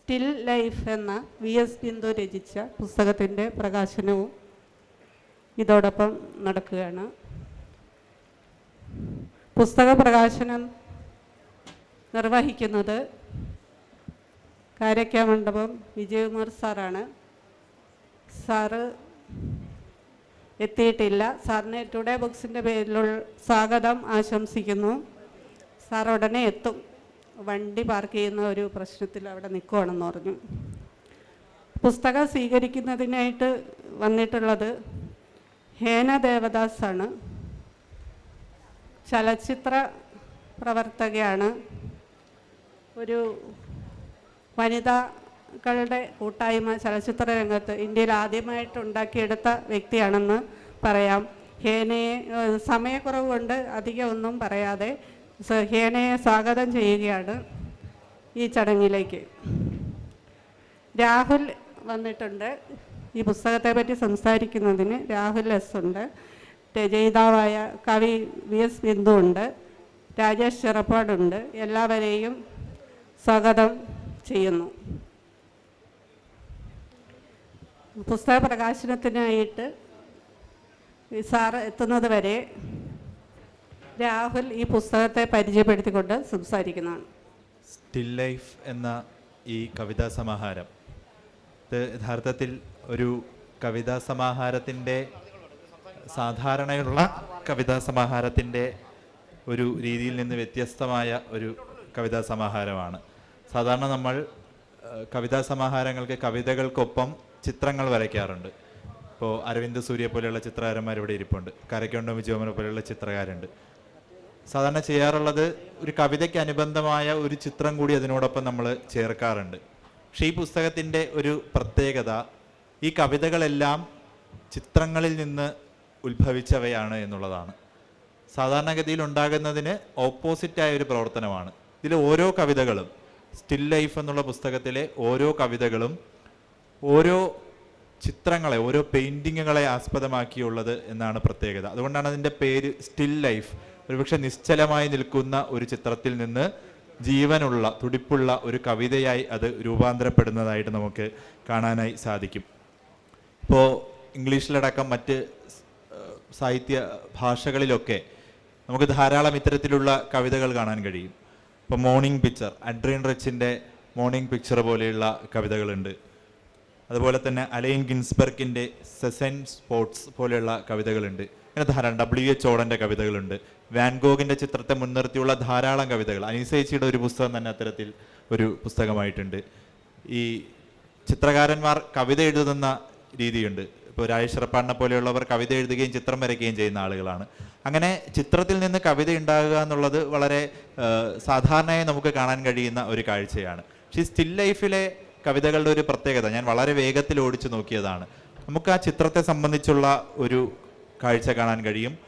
Still life എന്ന V S Bindu രചിച്ച പുസ്തകത്തിന്റെ പ്രകാശനവും ഇതോടൊപ്പം നടക്കുകയാണ്. പുസ്തക പ്രകാശനം നിർവഹിക്കുന്നത് കാരക്ക മണ്ഡപം വിജയകുമാർ സാറാണ്. സാറ് എത്തിയിട്ടില്ല. സാറിന് ടുഡേ ബുക്സിന്റെ പേരിലുള്ള സ്വാഗതം ആശംസിക്കുന്നു. സാർ ഉടനെ എത്തും. വണ്ടി പാർക്ക് ചെയ്യുന്ന ഒരു പ്രശ്നത്തിൽ അവിടെ നിൽക്കുവാണെന്ന് പറഞ്ഞു. പുസ്തകം സ്വീകരിക്കുന്നതിനായിട്ട് വന്നിട്ടുള്ളത് ഹേന ദേവദാസ് ആണ് ചലച്ചിത്ര പ്രവർത്തകയാണ്. ഒരു വനിതകളുടെ കൂട്ടായ്മ ചലച്ചിത്ര രംഗത്ത് ഇന്ത്യയിൽ ആദ്യമായിട്ട് ഉണ്ടാക്കിയെടുത്ത വ്യക്തിയാണെന്ന് പറയാം. ഹേനയെ സമയക്കുറവ് കൊണ്ട് അധികം ഒന്നും പറയാതെ സ- ഹേനയെ സ്വാഗതം ചെയ്യുകയാണ് ഈ ചടങ്ങിലേക്ക്. രാഹുൽ വന്നിട്ടുണ്ട്. ഈ പുസ്തകത്തെ പറ്റി സംസാരിക്കുന്നതിന് രാഹുൽ എസ് ഉണ്ട്. രചയിതാവായ കവി വി എസ് ബിന്ദു ഉണ്ട്. രാജേഷ് ചെറപ്പാടുണ്ട് എല്ലാവരെയും സ്വാഗതം ചെയ്യുന്നു. പുസ്തക പ്രകാശനത്തിനായിട്ട് സാറ് എത്തുന്നത് വരെ രാഹുൽ ഈ പുസ്തകത്തെ പരിചയപ്പെടുത്തിക്കൊണ്ട് സംസാരിക്കുന്നതാണ്. സ്റ്റിൽ ലൈഫ് എന്ന ഈ കവിതാ സമാഹാരം. ഇത് യഥാർത്ഥത്തിൽ ഒരു കവിതാ സമാഹാരത്തിന്റെ സാധാരണയുള്ള കവിതാ സമാഹാരത്തിന്റെ ഒരു രീതിയിൽ നിന്ന് വ്യത്യസ്തമായ ഒരു കവിതാ സമാഹാരമാണ്. സാധാരണ നമ്മൾ കവിതാ സമാഹാരങ്ങൾക്ക് കവിതകൾക്കൊപ്പം ചിത്രങ്ങൾ വരയ്ക്കാറുണ്ട്. ഇപ്പോൾ അരവിന്ദ് സൂര്യ പോലെയുള്ള ചിത്രകാരന്മാർ ഇവിടെ ഇരിപ്പുണ്ട്. കരക്കൊണ്ടോ വിജയോമന പോലെയുള്ള ചിത്രകാരുണ്ട്. സാധാരണ ചെയ്യാറുള്ളത് ഒരു കവിതയ്ക്ക് അനുബന്ധമായ ഒരു ചിത്രം കൂടി അതിനോടൊപ്പം നമ്മൾ ചേർക്കാറുണ്ട്. പക്ഷേ ഈ പുസ്തകത്തിന്റെ ഒരു പ്രത്യേകത ഈ കവിതകളെല്ലാം ചിത്രങ്ങളിൽ നിന്ന് ഉത്ഭവിച്ചവയാണ് എന്നുള്ളതാണ്. സാധാരണഗതിയിൽ ഉണ്ടാകുന്നതിന് ഓപ്പോസിറ്റായ ഒരു പ്രവർത്തനമാണ്. ഇതിൽ ഓരോ കവിതകളും സ്റ്റിൽ ലൈഫ് എന്നുള്ള പുസ്തകത്തിലെ ഓരോ കവിതകളും ഓരോ ചിത്രങ്ങളെ ഓരോ പെയിന്റിങ്ങുകളെ ആസ്പദമാക്കിയുള്ളത് എന്നാണ് പ്രത്യേകത. അതുകൊണ്ടാണ് അതിന്റെ പേര് സ്റ്റിൽ ലൈഫ് ഒരുപക്ഷെ നിശ്ചലമായി നിൽക്കുന്ന ഒരു ചിത്രത്തിൽ നിന്ന് ജീവനുള്ള തുടിപ്പുള്ള ഒരു കവിതയായി അത് രൂപാന്തരപ്പെടുന്നതായിട്ട് നമുക്ക് കാണാനായി സാധിക്കും. ഇപ്പോൾ ഇംഗ്ലീഷിലടക്കം മറ്റ് സാഹിത്യ ഭാഷകളിലൊക്കെ നമുക്ക് ധാരാളം ഇത്തരത്തിലുള്ള കവിതകൾ കാണാൻ കഴിയും. ഇപ്പോൾ മോർണിംഗ് പിക്ചർ അഡ്രീൻ റച്ചിന്റെ മോർണിംഗ് പിക്ചർ പോലെയുള്ള കവിതകളുണ്ട്. അതുപോലെ തന്നെ അലൈൻ ഗിൻസ്ബർഗിന്റെ സെസൻ സ്പോർട്സ് പോലെയുള്ള കവിതകളുണ്ട്. അങ്ങനെ ധാരാളം ഡബ്ല്യു എച്ച് ഓടന്റെ കവിതകളുണ്ട്. വാൻഗോഗിന്റെ ചിത്രത്തെ മുൻനിർത്തിയുള്ള ധാരാളം കവിതകൾ. അനീസേച്ചിയുടെ ഒരു പുസ്തകം തന്നെ അത്തരത്തിൽ ഒരു പുസ്തകമായിട്ടുണ്ട്. ഈ ചിത്രകാരന്മാർ കവിത എഴുതുന്ന രീതിയുണ്ട്. ഇപ്പോൾ രാജേഷ് പോലെയുള്ളവർ കവിത എഴുതുകയും ചിത്രം വരയ്ക്കുകയും ചെയ്യുന്ന ആളുകളാണ്. അങ്ങനെ ചിത്രത്തിൽ നിന്ന് കവിത ഉണ്ടാകുക എന്നുള്ളത് വളരെ സാധാരണയായി നമുക്ക് കാണാൻ കഴിയുന്ന ഒരു കാഴ്ചയാണ്. പക്ഷേ സ്റ്റിൽ ലൈഫിലെ കവിതകളുടെ ഒരു പ്രത്യേകത ഞാൻ വളരെ വേഗത്തിൽ ഓടിച്ചു നോക്കിയതാണ്. നമുക്ക് ആ ചിത്രത്തെ സംബന്ധിച്ചുള്ള ഒരു കാഴ്ച കാണാൻ കഴിയും.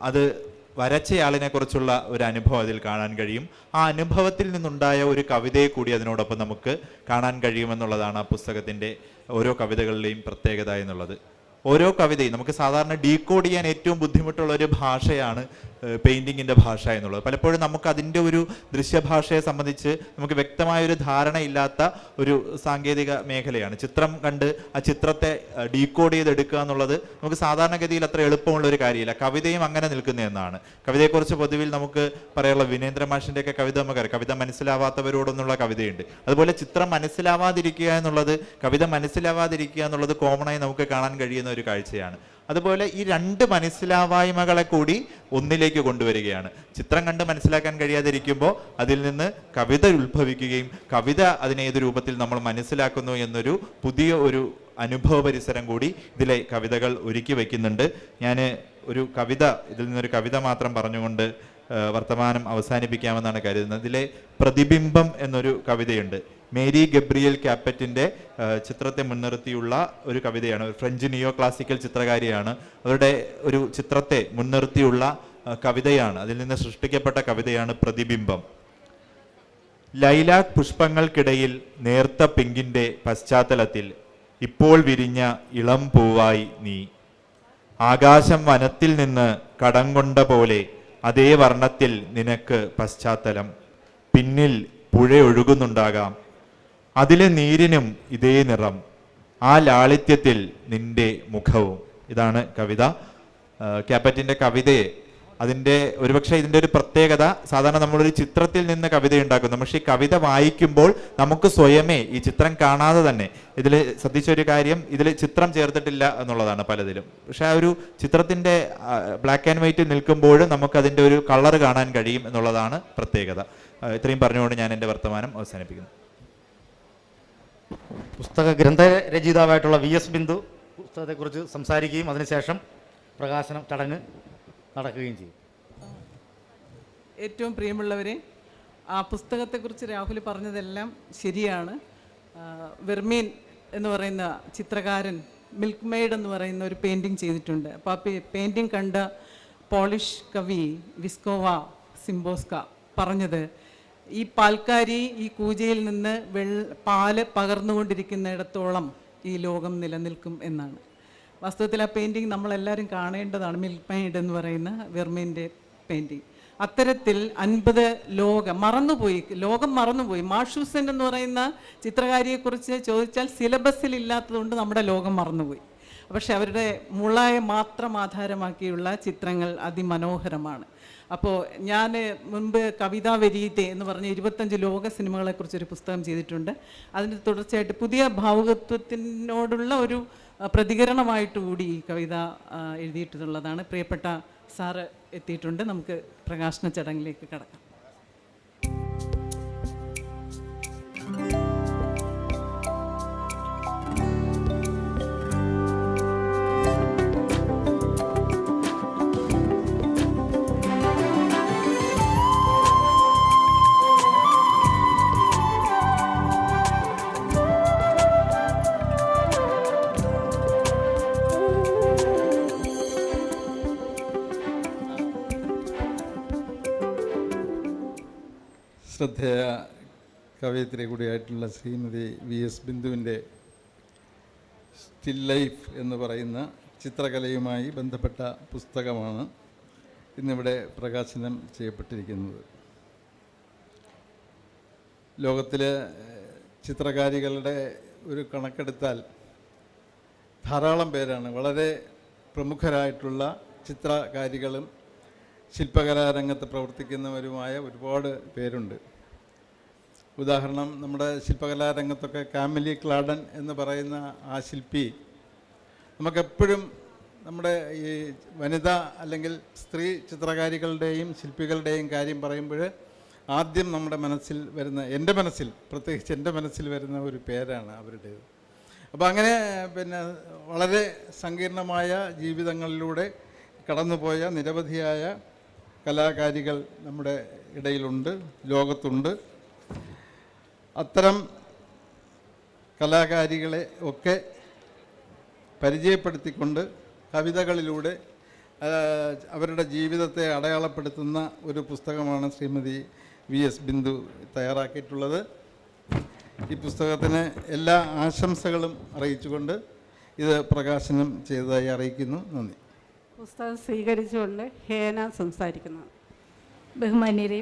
അത് വരച്ചയാളിനെ കുറിച്ചുള്ള ഒരു അനുഭവം അതിൽ കാണാൻ കഴിയും. ആ അനുഭവത്തിൽ നിന്നുണ്ടായ ഒരു കവിതയെ കൂടി അതിനോടൊപ്പം നമുക്ക് കാണാൻ കഴിയുമെന്നുള്ളതാണ് ആ പുസ്തകത്തിന്റെ ഓരോ കവിതകളിലെയും പ്രത്യേകത എന്നുള്ളത്. ഓരോ കവിതയും നമുക്ക് സാധാരണ ഡീകോഡ് ചെയ്യാൻ ഏറ്റവും ബുദ്ധിമുട്ടുള്ള ഒരു ഭാഷയാണ് പെയിന്റിങ്ങിന്റെ ഭാഷ എന്നുള്ളത്. പലപ്പോഴും നമുക്ക് അതിന്റെ ഒരു ദൃശ്യഭാഷയെ സംബന്ധിച്ച് നമുക്ക് വ്യക്തമായൊരു ധാരണയില്ലാത്ത ഒരു സാങ്കേതിക മേഖലയാണ്. ചിത്രം കണ്ട് ആ ചിത്രത്തെ ഡീകോഡ് ചെയ്തെടുക്കുക എന്നുള്ളത് നമുക്ക് സാധാരണഗതിയിൽ അത്ര എളുപ്പമുള്ള ഒരു കാര്യമില്ല. കവിതയും അങ്ങനെ നിൽക്കുന്നതെന്നാണ് കവിതയെക്കുറിച്ച് പൊതുവിൽ നമുക്ക് പറയാനുള്ള വിനേന്ദ്ര മാഷിന്റെയൊക്കെ കവിത നമുക്കറിയാം. കവിത മനസ്സിലാവാത്തവരോടൊന്നുള്ള കവിതയുണ്ട്. അതുപോലെ ചിത്രം മനസ്സിലാവാതിരിക്കുക എന്നുള്ളത് കവിത മനസ്സിലാവാതിരിക്കുക എന്നുള്ളത് കോമണായി നമുക്ക് കാണാൻ കഴിയുന്ന ഒരു കാഴ്ചയാണ്. അതുപോലെ ഈ രണ്ട് മനസ്സിലാവായ്മകളെ കൂടി ഒന്നിലേക്ക് കൊണ്ടുവരികയാണ്. ചിത്രം കണ്ട് മനസ്സിലാക്കാൻ കഴിയാതിരിക്കുമ്പോൾ അതിൽ നിന്ന് കവിത ഉത്ഭവിക്കുകയും കവിത അതിനേത് രൂപത്തിൽ നമ്മൾ മനസ്സിലാക്കുന്നു എന്നൊരു പുതിയ ഒരു അനുഭവ പരിസരം കൂടി ഇതിലെ കവിതകൾ ഒരുക്കി വയ്ക്കുന്നുണ്ട് ഞാൻ ഒരു കവിത ഇതിൽ നിന്നൊരു കവിത മാത്രം പറഞ്ഞുകൊണ്ട് വർത്തമാനം അവസാനിപ്പിക്കാമെന്നാണ് കരുതുന്നത്. ഇതിലെ പ്രതിബിംബം എന്നൊരു കവിതയുണ്ട്. മേരി ഗബ്രിയൽ കാപ്പറ്റിന്റെ ചിത്രത്തെ മുൻനിർത്തിയുള്ള ഒരു കവിതയാണ് ഒരു ഫ്രഞ്ച് നിയോ ക്ലാസിക്കൽ ചിത്രകാരിയാണ്. അവരുടെ ഒരു ചിത്രത്തെ മുൻനിർത്തിയുള്ള കവിതയാണ്. അതിൽ നിന്ന് സൃഷ്ടിക്കപ്പെട്ട കവിതയാണ് പ്രതിബിംബം. ലൈലാക് പുഷ്പങ്ങൾക്കിടയിൽ നേർത്ത പിങ്കിന്റെ പശ്ചാത്തലത്തിൽ ഇപ്പോൾ വിരിഞ്ഞ ഇളം പൂവായി നീ. ആകാശം വനത്തിൽ നിന്ന് കടം കൊണ്ട പോലെ അതേ വർണത്തിൽ നിനക്ക് പശ്ചാത്തലം. പിന്നിൽ പുഴ ഒഴുകുന്നുണ്ടാകാം. അതിലെ നീരിനും ഇതേ നിറം ആ ലാളിത്യത്തിൽ നിന്റെ മുഖവും. ഇതാണ് കവിത. ആ, ക്യാപ്പറ്റിന്റെ കവിതയെ അതിന്റെ ഒരുപക്ഷെ ഇതിന്റെ ഒരു പ്രത്യേകത സാധാരണ നമ്മളൊരു ചിത്രത്തിൽ നിന്ന് കവിത ഉണ്ടാക്കുന്നു. പക്ഷെ ഈ കവിത വായിക്കുമ്പോൾ നമുക്ക് സ്വയമേ ഈ ചിത്രം കാണാതെ തന്നെ ഇതിൽ ശ്രദ്ധിച്ച ഒരു കാര്യം ഇതിൽ ചിത്രം ചേർത്തിട്ടില്ല എന്നുള്ളതാണ് പലതിലും. പക്ഷെ ആ ഒരു ചിത്രത്തിന്റെ ബ്ലാക്ക് ആൻഡ് വൈറ്റ് നിൽക്കുമ്പോഴും നമുക്ക് അതിന്റെ ഒരു കളർ കാണാൻ കഴിയും എന്നുള്ളതാണ് പ്രത്യേകത. ഇത്രയും പറഞ്ഞുകൊണ്ട് ഞാൻ എന്റെ വർത്തമാനം അവസാനിപ്പിക്കുന്നു. പുസ്തക ഗ്രന്ഥരചയിതാവായിട്ടുള്ള വി എസ് ബിന്ദു പുസ്തകത്തെക്കുറിച്ച് സംസാരിക്കുകയും അതിനുശേഷം പ്രകാശനം ചടങ്ങ് നടക്കുകയും ചെയ്യും. ഏറ്റവും പ്രിയമുള്ളവരെ ആ പുസ്തകത്തെക്കുറിച്ച് രാഹുൽ പറഞ്ഞതെല്ലാം ശരിയാണ്. വെർമീൻ എന്ന് പറയുന്ന ചിത്രകാരൻ മിൽക്ക് മെയ്ഡ് എന്ന് പറയുന്ന ഒരു പെയിന്റിങ് ചെയ്തിട്ടുണ്ട്. അപ്പോൾ ആ പെയിന്റിങ് കണ്ട പോളിഷ് കവി വിസ്കോവ സിംബോസ്ക പറഞ്ഞത് ഈ പാൽക്കാരി ഈ കൂജയിൽ നിന്ന് വെള്ള പാൽ പകർന്നുകൊണ്ടിരിക്കുന്നിടത്തോളം ഈ ലോകം നിലനിൽക്കും എന്നാണ്. വാസ്തവത്തിൽ ആ പെയിന്റിങ് നമ്മളെല്ലാവരും കാണേണ്ടതാണ് മിൽക്ക് എന്ന് പറയുന്ന വെർമീന്റെ പെയിന്റിങ് അത്തരത്തിൽ അൻപത് ലോകം മറന്നുപോയി ലോകം മറന്നുപോയി. മാഷൂസൻ എന്ന് പറയുന്ന ചിത്രകാരിയെക്കുറിച്ച് ചോദിച്ചാൽ സിലബസിൽ ഇല്ലാത്തതുകൊണ്ട് നമ്മുടെ ലോകം മറന്നുപോയി. പക്ഷെ അവരുടെ മുളയെ മാത്രം ആധാരമാക്കിയുള്ള ചിത്രങ്ങൾ അതിമനോഹരമാണ്. അപ്പോൾ ഞാൻ മുൻപ് കവിതാ വരീതെ എന്ന് പറഞ്ഞ ഇരുപത്തഞ്ച് ലോക സിനിമകളെക്കുറിച്ചൊരു പുസ്തകം ചെയ്തിട്ടുണ്ട്. അതിന്റെ തുടർച്ചയായിട്ട് പുതിയ ഭാവുകത്വത്തിനോടുള്ള ഒരു പ്രതികരണമായിട്ട് കൂടി ഈ കവിത എഴുതിയിട്ടുള്ളതാണ്. പ്രിയപ്പെട്ട സാറ് എത്തിയിട്ടുണ്ട്. നമുക്ക് പ്രകാശന ചടങ്ങിലേക്ക് കടക്കാം. ശ്രദ്ധേയ കവയിത്രി കൂടിയായിട്ടുള്ള ശ്രീമതി വി എസ് ബിന്ദുവിന്റെ സ്റ്റിൽ ലൈഫ് എന്ന് പറയുന്ന ചിത്രകലയുമായി ബന്ധപ്പെട്ട പുസ്തകമാണ് ഇന്നിവിടെ പ്രകാശനം ചെയ്യപ്പെട്ടിരിക്കുന്നത്. ലോകത്തിലെ ചിത്രകാരികളുടെ ഒരു കണക്കെടുത്താൽ ധാരാളം പേരാണ്. വളരെ പ്രമുഖരായിട്ടുള്ള ചിത്രകാരികളും ശില്പകലാരംഗത്ത് പ്രവർത്തിക്കുന്നവരുമായ ഒരുപാട് പേരുണ്ട്. ഉദാഹരണം നമ്മുടെ ശില്പകലാരംഗത്തൊക്കെ കാമലി ക്ലാഡൻ എന്ന് പറയുന്ന ആ ശില്പി നമുക്കെപ്പോഴും നമ്മുടെ ഈ വനിത അല്ലെങ്കിൽ സ്ത്രീ ചിത്രകാരികളുടെയും ശില്പികളുടെയും കാര്യം പറയുമ്പോൾ ആദ്യം നമ്മുടെ മനസ്സിൽ വരുന്ന എന്റെ മനസ്സിൽ പ്രത്യേകിച്ച് എന്റെ മനസ്സിൽ വരുന്ന ഒരു പേരാണ് അവരുടേത്. അപ്പോൾ അങ്ങനെ പിന്നെ വളരെ സങ്കീർണമായ ജീവിതങ്ങളിലൂടെ കടന്നുപോയ നിരവധിയായ കലാകാരികൾ നമ്മുടെ ഇടയിലുണ്ട് ലോകത്തുണ്ട്. അത്തരം കലാകാരികളെ ഒക്കെ പരിചയപ്പെടുത്തിക്കൊണ്ട് കവിതകളിലൂടെ അവരുടെ ജീവിതത്തെ അടയാളപ്പെടുത്തുന്ന ഒരു പുസ്തകമാണ് ശ്രീമതി വി എസ് ബിന്ദു തയ്യാറാക്കിയിട്ടുള്ളത്. ഈ പുസ്തകത്തിന് എല്ലാ ആശംസകളും അറിയിച്ചുകൊണ്ട് ഇത് പ്രകാശനം ചെയ്തതായി അറിയിക്കുന്നു. നന്ദി. പുസ്തകം സ്വീകരിച്ചുകൊണ്ട് ഹേന സംസാരിക്കുന്നു. ബഹുമാന്യരെ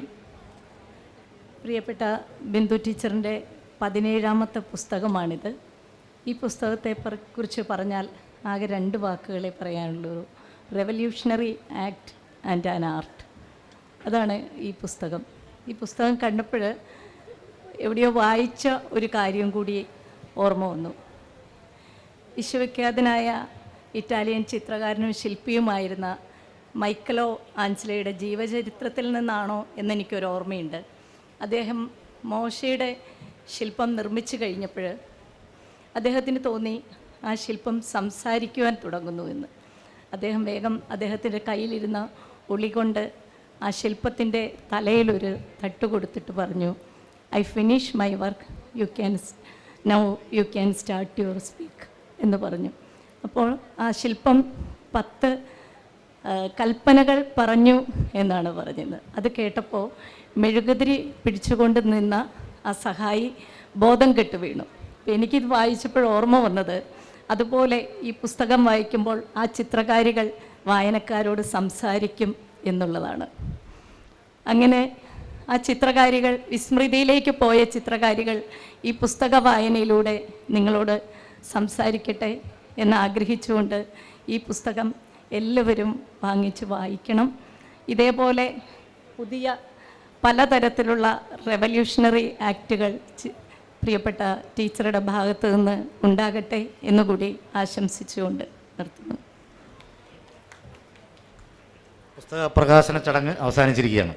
പ്രിയപ്പെട്ട ബിന്ദു ടീച്ചറിന്റെ പതിനേഴാമത്തെ പുസ്തകമാണിത്. ഈ പുസ്തകത്തെ കുറിച്ച് പറഞ്ഞാൽ ആകെ രണ്ട് വാക്കുകളെ പറയാനുള്ളൂ revolutionary act and an art അതാണ് ഈ പുസ്തകം. ഈ പുസ്തകം കണ്ടപ്പോൾ എവിടെയോ വായിച്ച ഒരു കാര്യം കൂടി ഓർമ്മ വന്നു. വിശ്വവിഖ്യാതനായ ഇറ്റാലിയൻ ചിത്രകാരനും ശില്പിയുമായിരുന്ന മൈക്കലോ ആഞ്ചലയുടെ ജീവചരിത്രത്തിൽ നിന്നാണോ എന്നെനിക്കൊരു ഓർമ്മയുണ്ട്. അദ്ദേഹം മോശയുടെ ശില്പം നിർമ്മിച്ചു കഴിഞ്ഞപ്പോൾ അദ്ദേഹത്തിന് തോന്നി ആ ശില്പം സംസാരിക്കുവാൻ തുടങ്ങുന്നു എന്ന്. അദ്ദേഹം വേഗം അദ്ദേഹത്തിന്റെ കയ്യിലിരുന്ന ഉളി കൊണ്ട് ആ ശില്പത്തിന്റെ തലയിലൊരു തട്ട് കൊടുത്തിട്ട് പറഞ്ഞു I finish my work you can now you can start your speak എന്ന് പറഞ്ഞു. അപ്പോൾ ആ ശില്പം പത്ത് കൽപ്പനകൾ പറഞ്ഞു എന്നാണ് പറഞ്ഞത് അത് കേട്ടപ്പോൾ മെഴുകുതിരി പിടിച്ചുകൊണ്ട് നിന്ന ആ സഹായി ബോധം കെട്ട് വീണു. എനിക്കിത് വായിച്ചപ്പോൾ ഓർമ്മ വന്നത് അതുപോലെ ഈ പുസ്തകം വായിക്കുമ്പോൾ ആ ചിത്രകാരികൾ വായനക്കാരോട് സംസാരിക്കും എന്നുള്ളതാണ്. അങ്ങനെ ആ ചിത്രകാരികൾ വിസ്മൃതിയിലേക്ക് പോയ ചിത്രകാരികൾ ഈ പുസ്തക വായനയിലൂടെ നിങ്ങളോട് സംസാരിക്കട്ടെ എന്ന് ആഗ്രഹിച്ചുകൊണ്ട് ഈ പുസ്തകം എല്ലാവരും വാങ്ങിച്ച് വായിക്കണം. ഇതേപോലെ പുതിയ പലതരത്തിലുള്ള റെവല്യൂഷണറി ആക്റ്റുകൾ പ്രിയപ്പെട്ട ടീച്ചറുടെ ഭാഗത്ത് നിന്ന് ഉണ്ടാകട്ടെ എന്നുകൂടി ആശംസിച്ചുകൊണ്ട് നിർത്തുന്നു. പുസ്തക പ്രകാശന ചടങ്ങ് അവസാനിച്ചിരിക്കുകയാണ്.